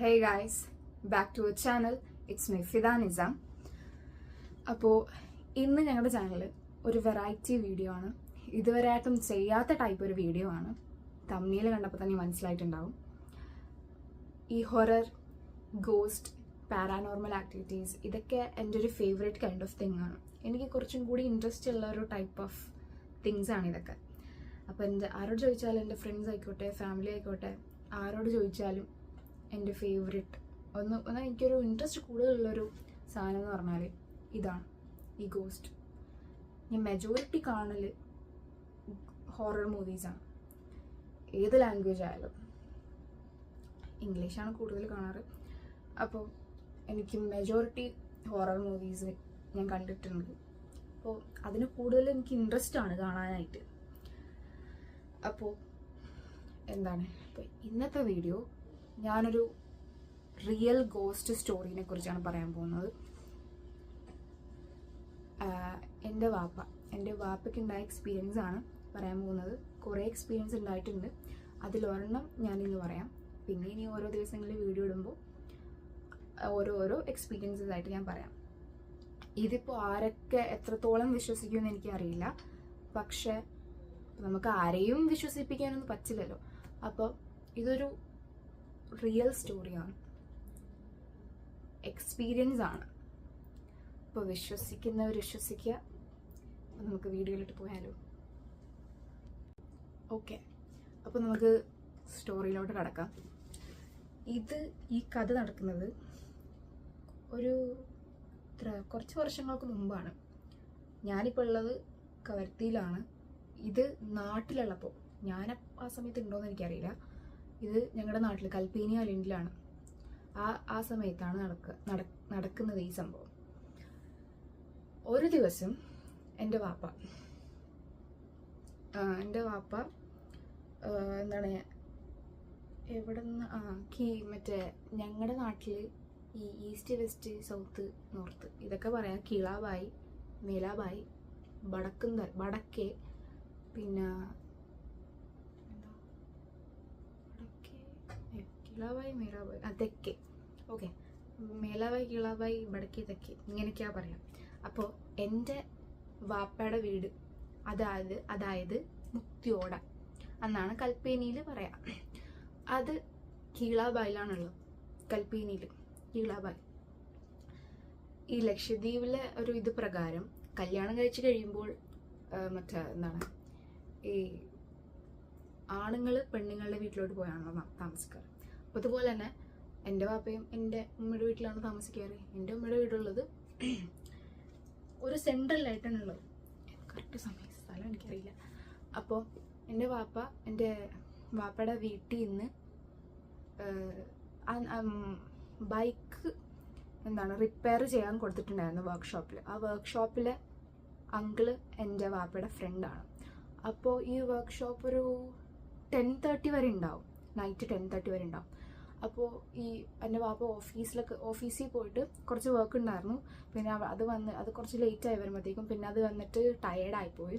Hey guys back to channel it's my Fida Nizam അപ്പോൾ ഇന്ന് ഞങ്ങളുടെ ചാനൽ ഒരു വെറൈറ്റി വീഡിയോ ആണ്. ഇതുവരെ ഇതുവരെയായിട്ടും ചെയ്യാത്ത ടൈപ്പ് ഒരു വീഡിയോ ആണ്. തമ്മിയിൽ കണ്ടപ്പോൾ തന്നെ മനസ്സിലായിട്ടുണ്ടാവും. ഈ ഹൊറർ ഗോസ്റ്റ് പാരാനോർമൽ ആക്ടിവിറ്റീസ് ഇതൊക്കെ എന്റെ ഒരു ഫേവറേറ്റ് കൈൻഡ് ഓഫ് തിങ് ആണ്. എനിക്ക് കുറച്ചും കൂടി ഇൻട്രസ്റ്റ് ഉള്ള ഒരു ടൈപ്പ് ഓഫ് തിങ്സ് ആണ് ഇതൊക്കെ. അപ്പോൾ എന്റെ ആരോട് ചോദിച്ചാലും എന്റെ ഫ്രണ്ട്സ് ആയിക്കോട്ടെ ഫാമിലി ആയിക്കോട്ടെ ആരോട് ചോദിച്ചാലും എന്റെ ഫേവറേറ്റ് ഒന്ന് ഒന്ന് എനിക്കൊരു ഇൻട്രസ്റ്റ് കൂടുതലുള്ളൊരു സാധനം എന്ന് പറഞ്ഞാൽ ഇതാണ്. ഈ ഗോസ്റ്റ് ഞാൻ മെജോറിറ്റി കാണൽ ഹൊറർ മൂവീസാണ് ഏത് ലാംഗ്വേജ് ആയാലും. ഇംഗ്ലീഷാണ് കൂടുതൽ കാണാറ്. അപ്പോൾ എനിക്ക് മെജോറിറ്റി ഹൊറർ മൂവീസ് ഞാൻ കണ്ടിട്ടുണ്ട്. അപ്പോൾ അതിന് കൂടുതൽ എനിക്ക് ഇൻട്രസ്റ്റ് ആണ് കാണാനായിട്ട്. അപ്പോൾ എന്താണ്? അപ്പോൾ ഇന്നത്തെ വീഡിയോ ഞാനൊരു റിയൽ ഗോസ്റ്റ് സ്റ്റോറീനെ കുറിച്ചാണ് പറയാൻ പോകുന്നത്. എന്റെ വാപ്പ എന്റെ വാപ്പയ്ക്ക് ഉണ്ടായ എക്സ്പീരിയൻസ് ആണ് പറയാൻ പോകുന്നത്. കുറേ എക്സ്പീരിയൻസ് ഉണ്ടായിട്ടുണ്ട്. അതിലൊരെണ്ണം ഞാനിന്ന് പറയാം. പിന്നെ ഇനി ഓരോ ദിവസങ്ങളിൽ വീഡിയോ ഇടുമ്പോൾ ഓരോ ഓരോ എക്സ്പീരിയൻസസ് ആയിട്ട് ഞാൻ പറയാം. ഇതിപ്പോൾ ആരൊക്കെ എത്രത്തോളം വിശ്വസിക്കുമെന്ന് എനിക്കറിയില്ല. പക്ഷേ നമുക്ക് ആരെയും വിശ്വസിപ്പിക്കാനൊന്നും പറ്റില്ലല്ലോ. അപ്പോൾ ഇതൊരു റിയൽ സ്റ്റോറിയാണ് എക്സ്പീരിയൻസ് ആണ്. അപ്പോൾ വിശ്വസിക്കുന്നവർ വിശ്വസിക്കുക. അപ്പോൾ നമുക്ക് വീഡിയോയിലിട്ട് പോയാലോ ഓക്കെ അപ്പോൾ നമുക്ക് സ്റ്റോറിയിലോട്ട് കടക്കാം. ഇത് ഈ കഥ നടക്കുന്നത് ഒരു കുറച്ച് വർഷങ്ങൾക്ക് മുമ്പാണ്. ഞാനിപ്പോൾ ഉള്ളത് കവർത്തിയിലാണ് ഇത് നാട്ടിലുള്ളപ്പോൾ ഞാൻ ആ സമയത്ത് ഉണ്ടോയെന്ന് എനിക്കറിയില്ല. ഇത് ഞങ്ങളുടെ നാട്ടിൽ കൽപ്പേനി അലിൻഡിലാണ് ആ ആ സമയത്താണ് നടക്കുക നട- നടക്കുന്നത് ഈ സംഭവം. ഒരു ദിവസം എന്റെ വാപ്പ എന്റെ വാപ്പ എന്താണ് എവിടെ നിന്ന് ആ കീ മറ്റേ ഞങ്ങളുടെ നാട്ടിൽ ഈ ഈസ്റ്റ് വെസ്റ്റ് സൗത്ത് നോർത്ത് ഇതൊക്കെ പറയാം കിളാബായി മേലാബായി വടക്കുന്ന് വടക്കേ പിന്നെ എന്താ വടക്കേ ഏ, കിളാബായി മേലാബായി ആ തെക്കേ. ഓക്കെ. മേലാബായി കിളാബായി വടക്കേ തെക്കേ. ഇങ്ങനെയൊക്കെയാ പറയാം. അപ്പോൾ എന്റെ വാപ്പയുടെ വീട് അതായത് അതായത് മുക്തിയോട എന്നാണ് കൽപ്പേനിയിൽ പറയാം. അത് കീളാബായിലാണുള്ളത് കൽപ്പേനിയിൽ കീളാബായി ഈ ലക്ഷദ്വീപിലെ ഒരു ഇത് പ്രകാരം കല്യാണം കഴിച്ച് കഴിയുമ്പോൾ മറ്റേ എന്താണ് ഈ ആണുങ്ങൾ പെണ്ണുങ്ങളുടെ വീട്ടിലോട്ട് പോയാണല്ലോ താമസിക്കാറ്. അപ്പോൾ അതുപോലെ തന്നെ എന്റെ വാപ്പയും എന്റെ ഉമ്മയുടെ വീട്ടിലാണ് താമസിക്കാറ്. എന്റെ ഉമ്മയുടെ വീടുള്ളത് ഒരു സെൻട്രലായിട്ടാണ് ഉള്ളത് കറക്റ്റ് സമയം സ്ഥലം എനിക്കറിയില്ല. അപ്പോൾ എന്റെ വാപ്പ എന്റെ വാപ്പയുടെ വീട്ടിൽ നിന്ന് ബൈക്ക് എന്താണ് റിപ്പയർ ചെയ്യാൻ കൊടുത്തിട്ടുണ്ടായിരുന്നു വർക്ക്ഷോപ്പിൽ ആ വർക്ക്ഷോപ്പിലെ അങ്കിൾ എന്റെ വാപ്പയുടെ ഫ്രണ്ടാണ്. അപ്പോൾ ഈ വർക്ക്ഷോപ്പ് ഒരു ടെൻ തേർട്ടി വരെ ഉണ്ടാവും. നൈറ്റ് ടെൻ തേർട്ടി വരെ ഉണ്ടാവും. അപ്പോൾ ഈ എന്റെ പാപ്പ ഓഫീസിലൊക്കെ ഓഫീസിൽ പോയിട്ട് കുറച്ച് വർക്ക് ഉണ്ടായിരുന്നു. പിന്നെ അത് വന്ന് അത് കുറച്ച് ലേറ്റ് ആയി വരുമ്പോഴത്തേക്കും പിന്നെ അത് വന്നിട്ട് ടയേർഡായിപ്പോയി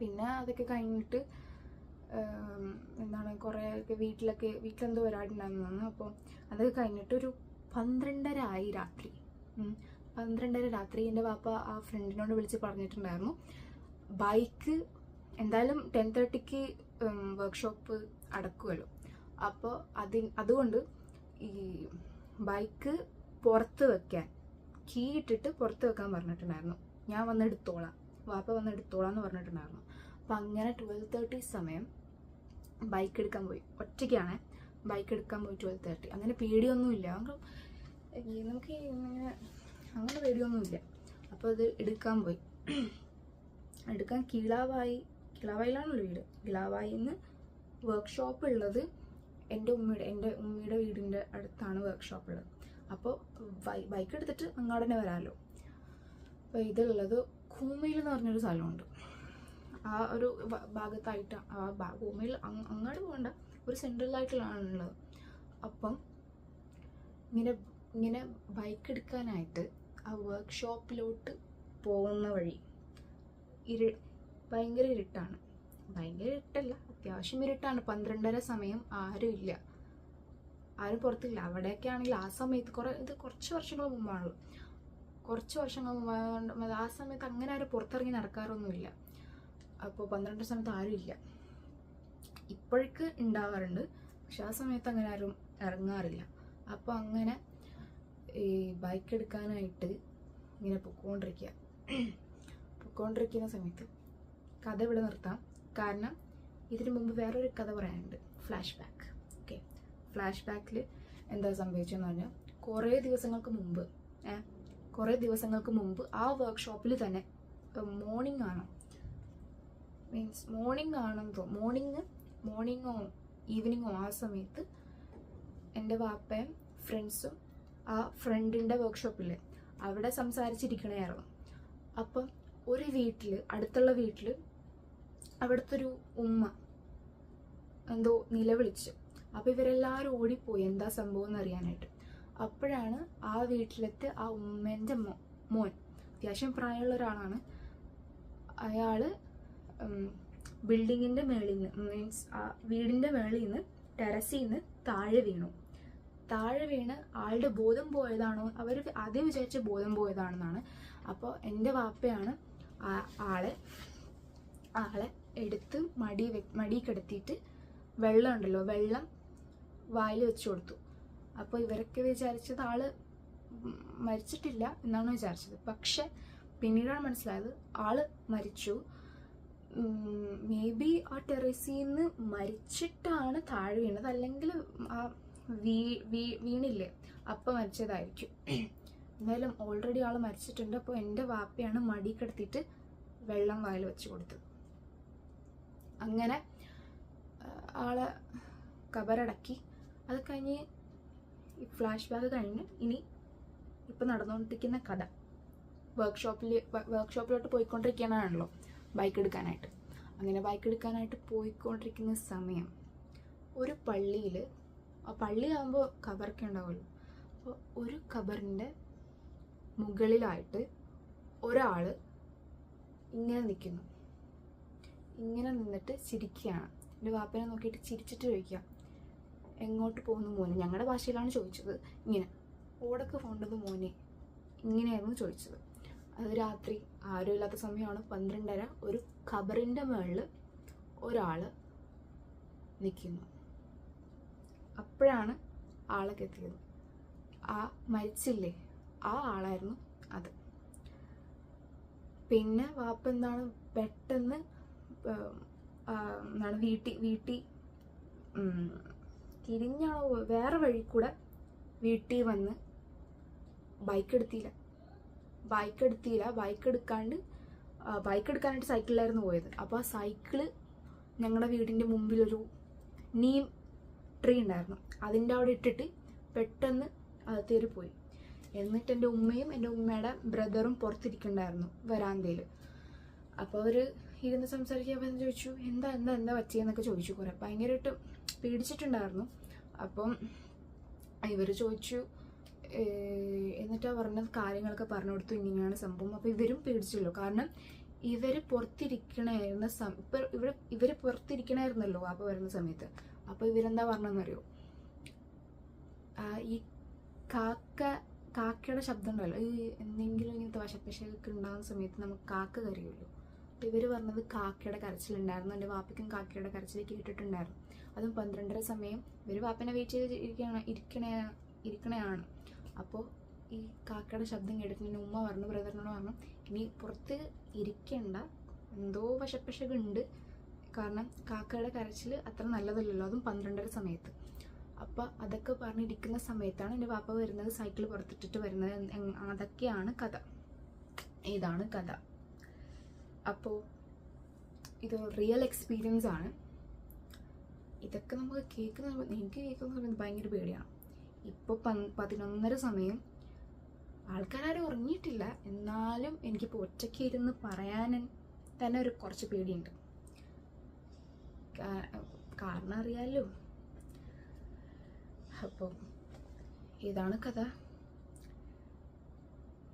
പിന്നെ അതൊക്കെ കഴിഞ്ഞിട്ട് എന്താണ് കുറേ ഒക്കെ വീട്ടിലൊക്കെ വീട്ടിലെന്തോ പരിപാടി ഉണ്ടായിരുന്നു അപ്പോൾ അതൊക്കെ കഴിഞ്ഞിട്ട് ഒരു പന്ത്രണ്ടര ആയി രാത്രി. പന്ത്രണ്ടര രാത്രി എന്റെ പാപ്പ ആ ഫ്രണ്ടിനോട് വിളിച്ച് പറഞ്ഞിട്ടുണ്ടായിരുന്നു. ബൈക്ക് എന്തായാലും ടെൻ തേർട്ടിക്ക് വർക്ക്ഷോപ്പ് അടക്കുമല്ലോ അപ്പോൾ അതി അതുകൊണ്ട് ഈ ബൈക്ക് പുറത്ത് വെക്കാൻ കീ ഇട്ടിട്ട് പുറത്ത് വെക്കാൻ പറഞ്ഞിട്ടുണ്ടായിരുന്നു. ഞാൻ വന്ന് എടുത്തോളാം. വാപ്പ വന്ന് എടുത്തോളാം എന്ന് പറഞ്ഞിട്ടുണ്ടായിരുന്നു. അപ്പം അങ്ങനെ ട്വൽവ് തേർട്ടി സമയം ബൈക്ക് എടുക്കാൻ പോയി. ഒറ്റയ്ക്കാണ്. ബൈക്ക് എടുക്കാൻ പോയി ട്വൽവ് തേർട്ടി അങ്ങനെ പേടിയൊന്നുമില്ല. നമുക്ക് ഇങ്ങനെ അങ്ങനെ പേടിയൊന്നുമില്ല. അപ്പോൾ അത് എടുക്കാൻ പോയി. എടുക്കാൻ കിളാവായി കിളാവായിലാണല്ലോ വീട്. കിളാവായിന്ന് വർക്ക്ഷോപ്പ് ഉള്ളത് എന്റെ ഉമ്മയുടെ എന്റെ ഉമ്മയുടെ വീടിന്റെ അടുത്താണ് വർക്ക്ഷോപ്പ് ഉള്ളത്. അപ്പോൾ ബൈക്ക് എടുത്തിട്ട് അങ്ങോട്ട് തന്നെ വരാമല്ലോ അപ്പോൾ ഇതിലുള്ളത് കൂമയിൽ എന്ന് പറഞ്ഞൊരു സ്ഥലമുണ്ട്. ആ ഒരു ഭാഗത്തായിട്ട് ആ ഭൂമിയിൽ അങ് അങ്ങോട്ട് പോകണ്ട ഒരു സെൻട്രലായിട്ടുള്ളതാണുള്ളത് അപ്പം ഇങ്ങനെ ഇങ്ങനെ ബൈക്ക് എടുക്കാനായിട്ട് ആ വർക്ക്ഷോപ്പിലോട്ട് പോകുന്ന വഴി ഇരു ഭയങ്കര ഇരുട്ടാണ്. ഭയങ്കര ഇരുട്ടല്ല. അത്യാവശ്യം ഇരുട്ടാണ്. പന്ത്രണ്ടര സമയം ആരും ഇല്ല. ആരും പുറത്തില്ല. അവിടെയൊക്കെ ആണെങ്കിൽ ആ സമയത്ത് കുറേ ഇത് കുറച്ച് വർഷങ്ങൾ മുമ്പാണല്ലോ. കുറച്ച് വർഷങ്ങൾ മുമ്പ് ആ സമയത്ത് അങ്ങനെ ആരും പുറത്തിറങ്ങി നടക്കാറൊന്നുമില്ല. അപ്പോൾ പന്ത്രണ്ട് സമയത്ത് ആരും ഇല്ല. ഇപ്പോഴേക്ക് ഉണ്ടാവാറുണ്ട്. പക്ഷെ ആ സമയത്ത് അങ്ങനെ ആരും ഇറങ്ങാറില്ല. അപ്പോൾ അങ്ങനെ ഈ ബൈക്ക് എടുക്കാനായിട്ട് ഇങ്ങനെ പൊക്കോണ്ടിരിക്കുക പൊക്കോണ്ടിരിക്കുന്ന സമയത്ത് കഥ ഇവിടെ നിർത്താം. കാരണം ഇതിന് മുമ്പ് വേറൊരു കഥ പറയാനുണ്ട്. ഫ്ലാഷ് ബാക്ക് ഓക്കെ ഫ്ലാഷ് ബാക്കിൽ എന്താ സംഭവിച്ചതെന്ന് പറഞ്ഞാൽ കുറേ ദിവസങ്ങൾക്ക് മുമ്പ് ഏഹ് കുറേ ദിവസങ്ങൾക്ക് മുമ്പ് ആ വർക്ക്ഷോപ്പിൽ തന്നെ മോർണിംഗ് ആണ്? മീൻസ് മോർണിംഗ് ആണെന്ന് തോന്നും മോർണിംഗ് മോർണിംഗോ ഈവനിങ്ങോ ആ സമയത്ത് എന്റെ വാപ്പയും ഫ്രണ്ട്സും ആ ഫ്രണ്ടിന്റെ വർക്ക്ഷോപ്പിൽ അവിടെ സംസാരിച്ചിരിക്കണമായിരുന്നു അപ്പം ഒരു വീട്ടിൽ അടുത്തുള്ള വീട്ടിൽ അവിടുത്തെ ഒരു ഉമ്മ എന്തോ നിലവിളിച്ചു. അപ്പോൾ ഇവരെല്ലാവരും ഓടിപ്പോയി. എന്താ സംഭവം എന്ന് അറിയാനായിട്ട്. അപ്പോഴാണ് ആ വീട്ടിലത്തെ ആ ഉമ്മേന്റെ മോൻ. അത്യാവശ്യം പ്രായമുള്ള ഒരാളാണ്. അയാൾ ബിൽഡിങ്ങിന്റെ മേളിൽ നിന്ന് മീൻസ് ആ വീടിന്റെ മേളിൽ നിന്ന് ടെറസിൽ നിന്ന് താഴെ വീണു. താഴെ വീണ് ആളുടെ ബോധം പോയതാണോ? അവർ ആദ്യം വിചാരിച്ച ബോധം പോയതാണെന്നാണ്. അപ്പോൾ എന്റെ വാപ്പയാണ് ആളെ ആളെ എടുത്ത് മടി മടി കിടത്തിയിട്ട് വെള്ളം ഉണ്ടല്ലോ വെള്ളം വായിൽ വെച്ച് കൊടുത്തു. അപ്പോൾ ഇവരൊക്കെ വിചാരിച്ചത് ആൾ മരിച്ചിട്ടില്ല എന്നാണ് വിചാരിച്ചത്. പക്ഷെ പിന്നീടാണ് മനസ്സിലായത് ആൾ മരിച്ചു. മേ ബി ആ ടെറസിൽ നിന്ന് മരിച്ചിട്ടാണ് താഴെ വീണത്. അല്ലെങ്കിൽ ആ വീ വീ വീണില്ലേ അപ്പം മരിച്ചതായിരിക്കും. എന്തായാലും ഓൾറെഡി ആൾ മരിച്ചിട്ടുണ്ട്. അപ്പോൾ എന്റെ വാപ്പയാണ് മടി കിടത്തിയിട്ട് വെള്ളം വായിൽ വെച്ച് കൊടുത്തത്. അങ്ങനെ ആളെ കബറടക്കി. അത് കഴിഞ്ഞ് ഈ ഫ്ലാഷ് ബാക്ക് കഴിഞ്ഞ് ഇനി ഇപ്പം നടന്നുകൊണ്ടിരിക്കുന്ന കഥ. വർക്ക്ഷോപ്പിൽ വർക്ക്ഷോപ്പിലോട്ട് പോയിക്കൊണ്ടിരിക്കാനാണല്ലോ ബൈക്ക് എടുക്കാനായിട്ട്. അങ്ങനെ ബൈക്ക് എടുക്കാനായിട്ട് പോയിക്കൊണ്ടിരിക്കുന്ന സമയം ഒരു പള്ളിയിൽ ആ പള്ളിയാകുമ്പോൾ കബറൊക്കെ ഉണ്ടാവുമല്ലോ. അപ്പോൾ ഒരു കബറിന്റെ മുകളിലായിട്ട് ഒരാൾ ഇങ്ങനെ നിൽക്കുന്നു ഇങ്ങനെ നിന്നിട്ട് ചിരിക്കുകയാണ്. എന്റെ വാപ്പനെ നോക്കിയിട്ട് ചിരിച്ചിട്ട് ചോദിക്കുക എങ്ങോട്ട് പോകുന്നു മോനെ? ഞങ്ങളുടെ ഭാഷയിലാണ് ചോദിച്ചത്. ഇങ്ങനെ ഓടക്ക് പോകേണ്ടത് മോനെ? ഇങ്ങനെയായിരുന്നു ചോദിച്ചത്. അത് രാത്രി ആരുമില്ലാത്ത സമയമാണ് പന്ത്രണ്ടര ഒരു ഖബറിന്റെ മുകളിൽ ഒരാൾ നിൽക്കുന്നു അപ്പോഴാണ് ആളൊക്കെ എത്തിയത്. ആ മരിച്ചില്ലേ? ആ ആളായിരുന്നു അത്. പിന്നെ വാപ്പ എന്താണ് പെട്ടെന്ന് എന്താണ് വീട്ടിൽ വീട്ടിൽ തിരിഞ്ഞാണോ? വേറെ വഴി കൂടെ വീട്ടിൽ വന്ന് ബൈക്ക് എടുത്തില്ല. ബൈക്ക് എടുത്തില്ല. ബൈക്ക് എടുക്കാണ്ട് ബൈക്ക് എടുക്കാനായിട്ട് സൈക്കിളിലായിരുന്നു പോയത്. അപ്പോൾ ആ സൈക്കിൾ ഞങ്ങളുടെ വീടിന്റെ മുമ്പിലൊരു നീം ട്രീ ഉണ്ടായിരുന്നു. അതിന്റെ അവിടെ ഇട്ടിട്ട് പെട്ടെന്ന് അത് പോയി. എന്നിട്ട് എന്റെ ഉമ്മയും എന്റെ ഉമ്മയുടെ ബ്രദറും പുറത്തിരിക്കുന്നുണ്ടായിരുന്നു വരാന്തയിൽ അപ്പോൾ അവർ ഇരുന്ന് സംസാരിക്കാൻ പറ്റുന്ന ചോദിച്ചു. എന്താ എന്താ എന്താ പറ്റിയെന്നൊക്കെ ചോദിച്ചു കുറേ. ഭയങ്കരമായിട്ട് പേടിച്ചിട്ടുണ്ടായിരുന്നു. അപ്പം ഇവർ ചോദിച്ചു എന്നിട്ടാ പറഞ്ഞ കാര്യങ്ങളൊക്കെ പറഞ്ഞു കൊടുത്തു. ഇങ്ങനെയാണ് സംഭവം. അപ്പോൾ ഇവരും പേടിച്ചല്ലോ. കാരണം ഇവർ പുറത്തിരിക്കണായിരുന്ന സം ഇപ്പം ഇവിടെ ഇവർ പുറത്തിരിക്കണായിരുന്നല്ലോ അപ്പോൾ വരുന്ന സമയത്ത്. അപ്പോൾ ഇവരെന്താ പറഞ്ഞതെന്നറിയോ? ഈ കാക്ക കാക്കയുടെ ശബ്ദം ഉണ്ടല്ലോ. ഈ എന്തെങ്കിലും ഇങ്ങനത്തെ വശപ്പശയൊക്കെ ഉണ്ടാകുന്ന സമയത്ത് നമുക്ക് കാക്ക കരയുമല്ലോ. അപ്പോൾ ഇവർ പറഞ്ഞത് കാക്കയുടെ കരച്ചിലുണ്ടായിരുന്നു. എന്റെ വാപ്പയ്ക്കും കാക്കയുടെ കരച്ചിൽ കേട്ടിട്ടുണ്ടായിരുന്നു. അതും പന്ത്രണ്ടര സമയം ഇവർ വാപ്പനെ വെയിറ്റ് ചെയ്ത് ഇരിക്കണ ഇരിക്കണ ഇരിക്കണയാണ്. അപ്പോൾ ഈ കാക്കയുടെ ശബ്ദം കേട്ടിട്ട് ഉമ്മ പറഞ്ഞു ബ്രദറിനോട് പറഞ്ഞു ഇനി പുറത്ത് ഇരിക്കണ്ട. എന്തോ വശപ്പശകുണ്ട്. കാരണം കാക്കയുടെ കരച്ചിൽ അത്ര നല്ലതല്ലല്ലോ. അതും പന്ത്രണ്ടര സമയത്ത്. അപ്പോൾ അതൊക്കെ പറഞ്ഞിരിക്കുന്ന സമയത്താണ് എന്റെ വാപ്പ വരുന്നത് സൈക്കിൾ പുറത്തിട്ടിട്ട് വരുന്നത്. അതൊക്കെയാണ് കഥ. ഇതാണ് കഥ. അപ്പോൾ ഇത് റിയൽ എക്സ്പീരിയൻസ് ആണ്. ഇതൊക്കെ നമുക്ക് കേൾക്കുന്ന എനിക്ക് കേൾക്കുന്ന പറയുന്നത് ഭയങ്കര പേടിയാണ്. ഇപ്പോൾ പതിനൊന്നര സമയം. ആൾക്കാരും ഉറങ്ങിയിട്ടില്ല. എന്നാലും എനിക്കിപ്പോൾ ഒറ്റയ്ക്ക് ഇരുന്ന് പറയാൻ തന്നെ ഒരു കുറച്ച് പേടിയുണ്ട്. കാരണം അറിയാമല്ലോ അപ്പോൾ ഇതാണ് കഥ.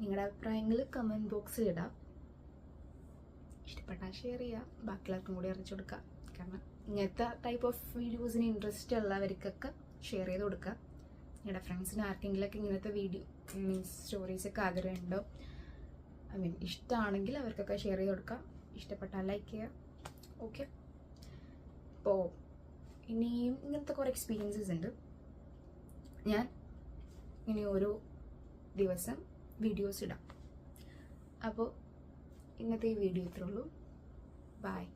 നിങ്ങളുടെ അഭിപ്രായങ്ങൾ കമന്റ് ബോക്സിൽ ഇടാം. ഇഷ്ടപ്പെട്ടാൽ ഷെയർ ചെയ്യുക ബാക്കിയുള്ളവർക്കും കൂടി അറിയിച്ചു കൊടുക്കുക കാരണം ഇങ്ങനത്തെ ടൈപ്പ് ഓഫ് വീഡിയോസിന് ഇൻട്രസ്റ്റ് ഉള്ളവർക്കൊക്കെ ഷെയർ ചെയ്ത് കൊടുക്കുക നിങ്ങളുടെ ഫ്രണ്ട്സിന് ആർക്കെങ്കിലൊക്കെ ഇങ്ങനത്തെ വീഡിയോ മീൻസ് സ്റ്റോറീസൊക്കെ ആഗ്രഹമുണ്ടോ ഐ മീൻ ഇഷ്ടമാണെങ്കിൽ അവർക്കൊക്കെ ഷെയർ ചെയ്ത് കൊടുക്കുക ഇഷ്ടപ്പെട്ടാൽ ലൈക്ക് ചെയ്യുക ഓക്കെ അപ്പോൾ ഇനിയും ഇങ്ങനത്തെ കുറേ എക്സ്പീരിയൻസസ് ഉണ്ട്. ഞാൻ ഇനി ഓരോ ദിവസം വീഡിയോസ് ഇടാം. അപ്പോൾ ഇന്നത്തെ ഈ വീഡിയോ ഇത്രയുള്ളൂ ബായ്